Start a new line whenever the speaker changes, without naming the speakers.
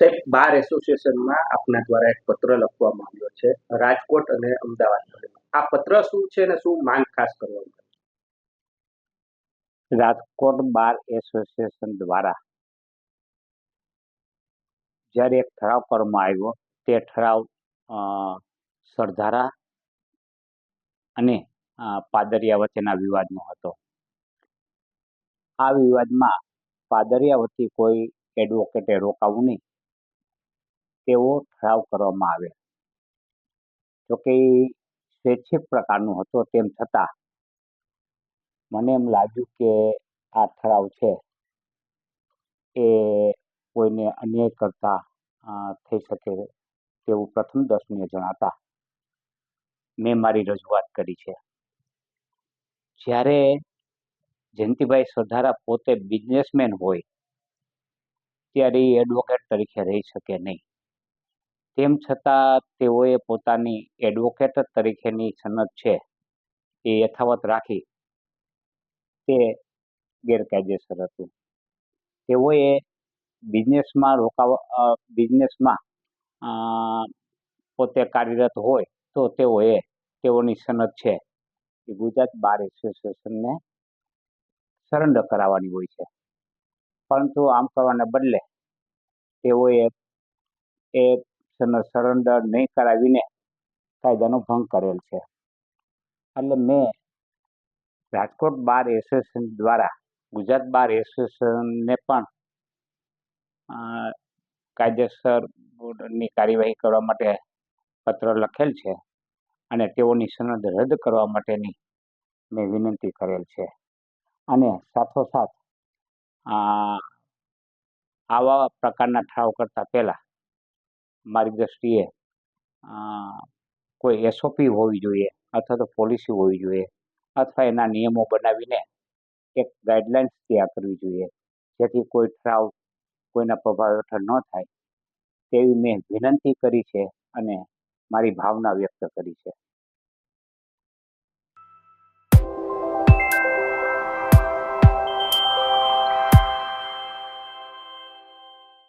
સાહેબ, બાર એસોસિએશનમાં આપના દ્વારા એક પત્ર લખવામાં આવ્યો છે, રાજકોટ અને અમદાવાદ આ પત્ર શું છે અને શું માંગ ખાસ કરવામાં
રાજકોટ બાર એસોસિએશન દ્વારા જ્યારે એક ઠરાવ કરવામાં આવ્યો, તે ઠરાવ સરધારા અને પાદરિયા વચ્ચેના વિવાદનો હતો. આ વિવાદમાં પાદરિયા વતી કોઈ એડવોકેટે રોકાવું નહીં. તેવો ઠરાવ કરવામાં આવે જોકે એ સ્વૈચ્છિક પ્રકારનો હતો તેમ છતાં, મને એમ લાગ્યું કે આ ઠરાવ છે. એ કોઈને અન્યાય કરતા થઈ શકે તેવું પ્રથમ દર્શનીય જણાતા મેં મારી રજૂઆત કરી છે. જ્યારે જયંતિભાઈ સરધારા પોતે બિઝનેસમેન હોય, ત્યારે એ એડવોકેટ તરીકે રહી શકે નહીં. તેમ છતાં તેઓએ પોતાની એડવોકેટ તરીકેની સનદ છે એ યથાવત રાખી તે ગેરકાયદેસર હતું. તેઓએ બિઝનેસમાં રોકાવા બિઝનેસમાં પોતે કાર્યરત હોય તો તેઓએ તેઓની સનદ છે એ ગુજરાત બાર એસોસિએશનને સરેન્ડર કરાવવાની હોય છે. પરંતુ આમ કરવાને બદલે તેઓએ એ સનદ સરેન્ડર નહીં કરાવીને કાયદાનો ભંગ કરેલ છે. એટલે મેં રાજકોટ બાર એસોસિએશન દ્વારા, ગુજરાત બાર એસોસિએશનને પણ કાયદેસર બોર્ડની કાર્યવાહી કરવા માટે પત્ર લખેલ છે અને તેઓની સનદ રદ કરવા માટેની મેં વિનંતી કરેલ છે. અને સાથોસાથ આવા પ્રકારના ઠરાવ કરતાં પહેલાં મારી દ્રષ્ટિએ કોઈ એસઓપી હોવી જોઈએ અથવા તો પોલિસી હોવી જોઈએ અથવા એના નિયમો બનાવીને એક ગાઈડલાઇન્સ તૈયાર કરવી જોઈએ. જેથી કોઈ ઠરાવ કોઈના પ્રભાવ હેઠળ ન થાય. તેવી મેં વિનંતી કરી છે અને મારી ભાવના વ્યક્ત કરી છે.